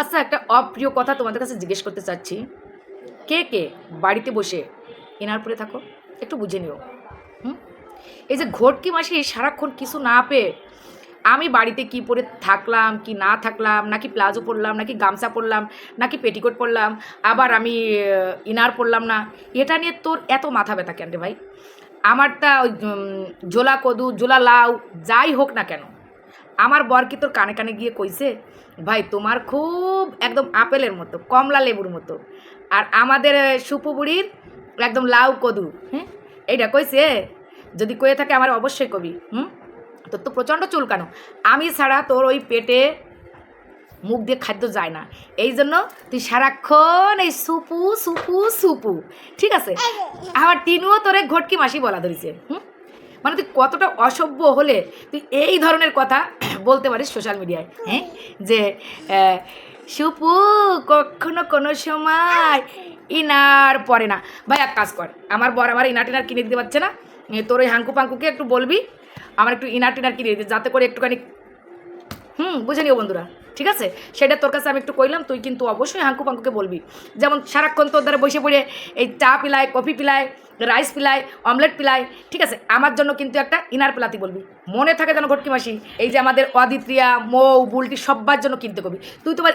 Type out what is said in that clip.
আচ্ছা একটা অপ্রিয় কথা তোমাদের কাছে জিজ্ঞেস করতে চাচ্ছি। কে কে বাড়িতে বসে এনার পরে থাকো? একটু বুঝে নিও। হুম? এই যে ঘটকি মাসি সারাক্ষণ কিছু না পেয়ে আমি বাড়িতে কি পরে থাকলাম, কি না থাকলাম, নাকি প্লাজো পরলাম, নাকি গামছা পরলাম, নাকি পেটিকোট পরলাম, আবার আমি ইনার পরলাম না, এটা নিয়ে তোর এত মাথা ব্যথা কেন রে ভাই? আমারটা ওই জোলা কদু জোলা লাউ, যাই হোক না কেন আমার বর কি তোর কানে কানে গিয়ে কইছে? ভাই তোমার খুব একদম আপেলের মতো কমলা লেবুর মতো। আর আমাদের সুপু বুড়ির একদম লাউ কদু হ্যাঁ এইটা কইছে যদি কয়ে থাকে আমার অবশ্যই কবি হুম? তোর তো প্রচণ্ড চুলকানো আমি ছাড়া তোর ওই পেটে মুখ দিয়ে খাদ্য যায় না। এই জন্য তুই সারাক্ষণ এই সুপু সুপু সুপু ঠিক আছে? আমার টিনুও তোরে ঘটকি মাসি বলা ধরেছে হুম? মানে তুই কতটা অসভ্য হলে তুই এই ধরনের কথা বলতে পারিস সোশ্যাল মিডিয়ায় হ্যাঁ? যে সুপু কখনো কোনো সময় ইনার পরে না। ভাই এক কাজ কর আমার বর আমার ইনার টিনার কিনে দিতে পারছে না। তোর ওই হাঙ্কু পাঙ্কুকে একটু বলবি আমার একটু ইনার টিনার কিনে দিতে যাতে করে একটুখানি হুম বুঝে নিও বন্ধুরা। ঠিক আছে? সেটা তোর কাছে আমি একটু কইলাম, তুই কিন্তু অবশ্যই হাঙ্কু পাঙ্কুকে বলবি। যেমন সারাক্ষণ তোর দ্বারা বসে পড়ে এই চা পিলায়, কফি পিলায়, রাইস পিলাই অমলেট পিলাই ঠিক আছে? আমার জন্য কিন্তু একটা ইনার পিলাতি বলবি। মনে থাকে যেন ঘটকি মাসি, এই যে আমাদের অদিত্রিয়া, মৌ, বুলটি সব্বার জন্য কিনতে কবি। তুই তোমার